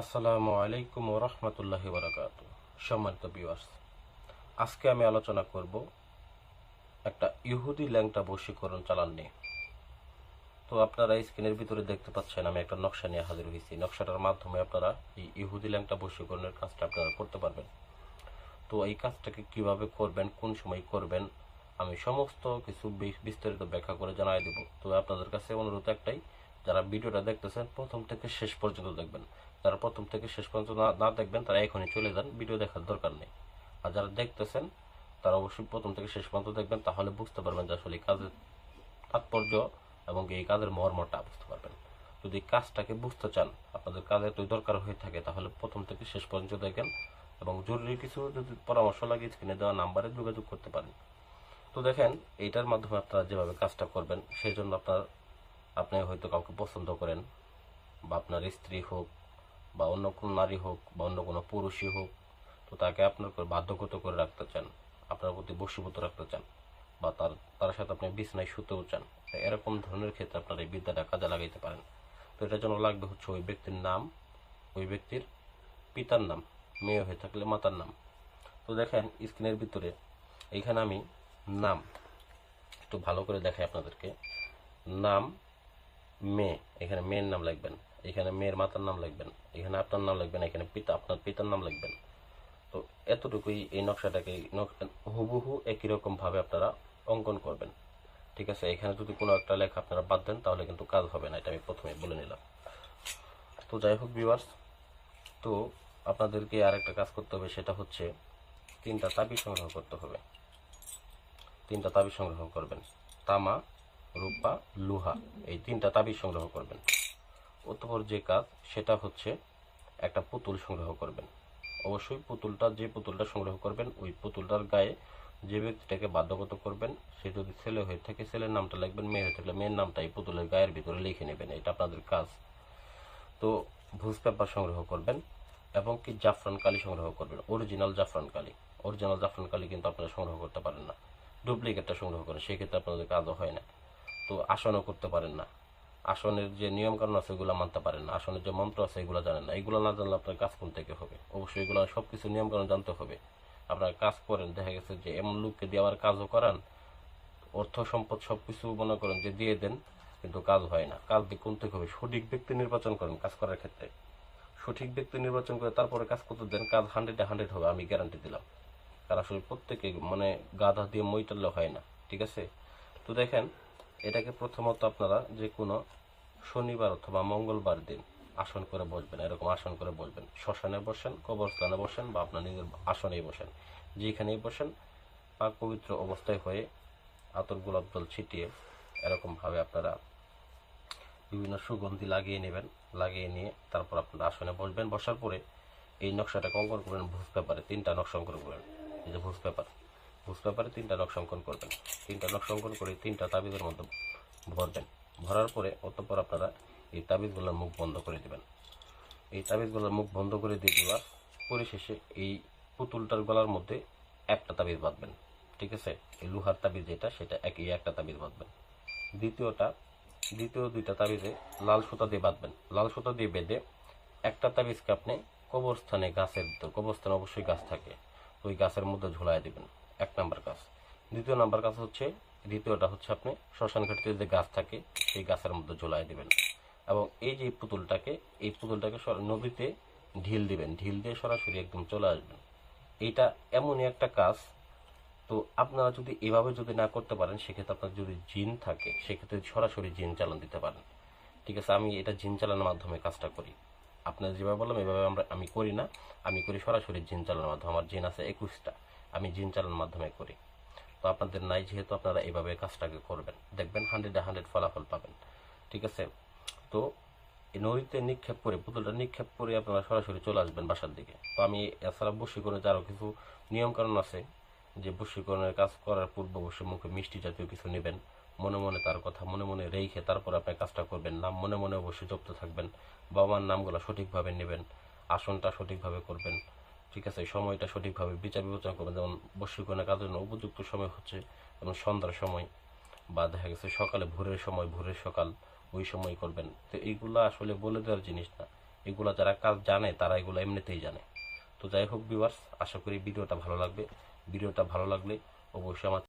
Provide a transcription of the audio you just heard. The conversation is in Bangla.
আসসালামু আলাইকুম রহমতুল্লাহি বারাকাত সম্মানিত বিওয়ার্স আজকে আমি আলোচনা করব একটা ইহুদি ল্যাংটা বশীকরণ চালান নিয়ে। তো আপনারা স্ক্রিনের ভিতরে দেখতে পাচ্ছেন আমি একটা নকশা নিয়ে হাজির হয়েছি। নকশাটার মাধ্যমে আপনারা এই ইহুদি ল্যাংটা বশীকরণের কাজটা আপনারা করতে পারবেন। তো এই কাজটাকে কীভাবে করবেন, কোন সময় করবেন, আমি সমস্ত কিছু বিস্তারিত ব্যাখ্যা করে জানাই দেব। তো আপনাদের কাছে অনুরোধ একটাই যারা ভিডিওটা দেখতেছেন, প্রথম থেকে শেষ পর্যন্ত দেখবেন। যারা প্রথম থেকে শেষ পর্যন্ত না দেখবেন, তারা এখনই চলে যান, ভিডিও দেখার দরকার নেই। আর যারা দেখতেছেন, তারা অবশ্যই প্রথম থেকে শেষ পর্যন্ত দেখবেন, তাহলে বুঝতে পারবেন যে আসলে কাজের তাৎপর্য এবং এই কাজের মর্মটা বুঝতে পারবেন। যদি কাজটাকে বুঝতে চান, আপনাদের কাজের তো দরকার হয়ে থাকে, তাহলে প্রথম থেকে শেষ পর্যন্ত দেখেন এবং জরুরি কিছু যদি পরামর্শ লাগে, স্ক্রিনে দেওয়া নাম্বারে যোগাযোগ করতে পারেন। তো দেখেন, এইটার মাধ্যমে আপনারা যেভাবে কাজটা করবেন, সেই জন্য আপনার আপনি হয়তো কাউকে পছন্দ করেন, বা আপনার স্ত্রী হোক, বা অন্য কোনো নারী হোক, বা অন্য কোনো পুরুষই হোক, তো তাকে আপনার বাধ্যগত করে রাখতে চান, আপনার প্রতি বশীভূত রাখতে চান, বা তার তার সাথে আপনি বিছনায় শুতেও চান এরকম ধরনের ক্ষেত্রে আপনার এই বিদ্যাটা কাজে লাগাইতে পারেন। তো এটার জন্য লাগবে হচ্ছে ওই ব্যক্তির নাম, ওই ব্যক্তির পিতার নাম, মেয়ে হয়ে থাকলে মাতার নাম। তো দেখেন, স্ক্রিনের ভিতরে এইখানে আমি নাম, একটু ভালো করে দেখাই আপনাদেরকে। নাম মেয়ে এখানে মেয়ের নাম লিখবেন, এখানে মেয়ের মাতার নাম লিখবেন, এখানে আপনার নাম লিখবেন, এখানে পিতা, আপনার পিতার নাম লিখবেন। তো এতটুকুই এই নকশাটাকে নক- হুবহু একই রকম ভাবে আপনারা অঙ্কন করবেন। ঠিক আছে? এখানে যদি কোনো একটা লেখা আপনারা বাদ দেন, তাহলে কিন্তু কাজ হবে না, এটা আমি প্রথমে বলে নিলাম। তো যাই হোক ভিউয়ার্স তো আপনাদেরকে আরেকটা কাজ করতে হবে, সেটা হচ্ছে তিনটা তাবি সংগ্রহ করতে হবে। তিনটা তাবি সংগ্রহ করবেন। তামা রূপা, লোহা, এই তিনটা তাবিজ সংগ্রহ করবেন। অতপর যে কাজ, সেটা হচ্ছে একটা পুতুল সংগ্রহ করবেন। অবশ্যই পুতুলটা, যে পুতুলটা সংগ্রহ করবেন, ওই পুতুলটার গায়ে যে ব্যক্তিটাকে বাধ্যগত করবেন, সে যদি ছেলে হয়ে থাকে, ছেলের নামটা লিখবেন, মেয়ে হয়ে থাকলে মেয়ের নামটা এই পুতুলের গায়ের ভিতরে লিখে নেবেন। এটা আপনাদের কাজ। তো ভুজ পেপার সংগ্রহ করবেন এবং কি জাফরান কালি সংগ্রহ করবেন। অরিজিনাল জাফরান কালি। অরিজিনাল জাফরান কালি কিন্তু আপনারা সংগ্রহ করতে পারেন না। ডুপ্লিকেটটা সংগ্রহ করেন, সেক্ষেত্রে আপনাদের কাজও হয় না। তো আসনও করতে পারেন না। আসনের যে নিয়ম কানুন আছে, এগুলো মানতে পারেন না। আসনের যে মন্ত্র আছে, এগুলো জানেন না। এগুলো না জানলে আপনার কাজ কোন থেকে হবে? অবশ্যই এগুলো সব কিছু নিয়ম কানুন জানতে হবে। আপনারা কাজ করেন, দেখা গেছে যে এমন লোককে দিয়ে আবার কাজও করান, অর্থ সম্পদ সব কিছু মনে করেন যে দিয়ে দেন, কিন্তু কাজ হয় না। কাজ কোন থেকে হবে? সঠিক ব্যক্তি নির্বাচন করেন কাজ করার ক্ষেত্রে। সঠিক ব্যক্তি নির্বাচন করে তারপরে কাজ করতে দেন? কাজ হান্ড্রেডে হান্ড্রেড হবে, আমি গ্যারান্টি দিলাম। কারণ আসলে প্রত্যেকে মানে গাধা দিয়ে মই হয় না, ঠিক আছে? তো দেখেন এটাকে প্রথমত আপনারা যে কোনো শনিবার অথবা মঙ্গলবার দিন আসন করে বসবেন, এরকম আসন করে বসবেন। শ্মশানে বসেন, কবরস্থানে বসেন বা আপনার নিজের আসনেই বসেন। যেখানেই বসেন, পাক পবিত্র অবস্থায় হয়ে আতর গোলাপ জল ছিটিয়ে এরকমভাবে আপনারা বিভিন্ন সুগন্ধি লাগিয়ে নেবেন, লাগিয়ে নিয়ে তারপর আপনারা আসনে বসবেন। বসার পরে এই নকশাটাকে অঙ্কন করবেন ভুজ পেপারে, তিনটা নকশা অঙ্কন করবেন এই যে ভুজ পেপার। ভুজ পেপারে তিনটা নকশা অঙ্কন করবেন। তিনটা নকশা অঙ্কন করে তিনটা তাবিজের মধ্যে ভরবেন। ভরার পরে অতঃপর আপনারা এই তাবিজগুলোর মুখ বন্ধ করে দেবেন। এই তাবিজগুলোর মুখ বন্ধ করে দিয়ে দেওয়ার পরিশেষে এই পুতুলটার গলার মধ্যে একটা তাবিজ বাঁধবেন। ঠিক আছে? এই লোহার তাবিজ যেটা, সেটা একই একটা তাবিজ বাঁধবেন। দ্বিতীয়টা, দ্বিতীয় দুইটা তাবিজে লাল সুতা দিয়ে বাঁধবেন। লাল সুতা দিয়ে বেঁধে একটা তাবিজকে আপনি কবরস্থানে গাছের কবরস্থানে অবশ্যই গাছ থাকে। ওই গাছের মধ্যে ঝুলাই দিবেন। এক নাম্বার কাজ দ্বিতীয় নাম্বার কাজ হচ্ছে, দ্বিতীয়টা হচ্ছে আপনি শ্মশান ঘাটিতে যে গাছ থাকে, সেই গাছের মধ্যে ঝুলাই দিবেন। এবং এই যে পুতুলটাকে, এই পুতুলটাকে নদীতে ঢিল দিবেন। ঢিল দিয়ে সরাসরি একদম চলে আসবেন। এইটা এমনই একটা কাজ। তো আপনারা যদি এভাবে যদি না করতে পারেন, সেক্ষেত্রে আপনার যদি জিন থাকে, সেক্ষেত্রে সরাসরি জিন চালান দিতে পারেন। ঠিক আছে, আমি এটা জিন চালানোর মাধ্যমে কাজটা করি। আপনার যেভাবে বললাম, এভাবে আমরা, আমি করি না। আমি করি সরাসরি জিন চালানোর মাধ্যমে। আমার জিন আছে একুশটা। আমি জিন চালানোর মাধ্যমে করি। তো আপনাদের নাই যেহেতু আপনারা এইভাবে কাজটাকে করবেন। দেখবেন হান্ড্রেডে হান্ড্রেড ফলাফল পাবেন। ঠিক আছে? তো নদীতে নিক্ষেপ করে, পুতুলটা নিক্ষেপ করে আপনারা সরাসরি চলে আসবেন বাসার দিকে। তো আমি এছাড়া বশীকরণে যে আরও কিছু নিয়মকানুন আছে, যে বশীকরণের কাজ করার পূর্ব অবশ্যই মুখে মিষ্টি জাতীয় কিছু নেবেন। মনে মনে তার কথা মনে মনে রেখে তারপর আপনি কাজটা করবেন। নাম মনে মনে অবশ্যই জপ্ত থাকবেন। বাবা মার নামগুলো সঠিকভাবে নেবেন। আসনটা সঠিকভাবে করবেন। ঠিক আছে সময়টা সঠিকভাবে বিচার বিবেচনা করবেন। যেমন বশীকরণের কাজের জন্য উপযুক্ত সময় হচ্ছে, যেমন সন্ধ্যার সময় বা দেখা গেছে সকালে ভোরের সময়, ভোরের সকাল ওই সময় করবেন। তো এইগুলো আসলে বলে দেওয়ার জিনিস না। এগুলো যারা কাজ জানে, তারা এগুলো এমনিতেই জানে। তো যাই হোক ভিউয়ার্স আশা করি ভিডিওটা ভালো লাগবে। ভিডিওটা ভালো লাগলে অবশ্যই আমার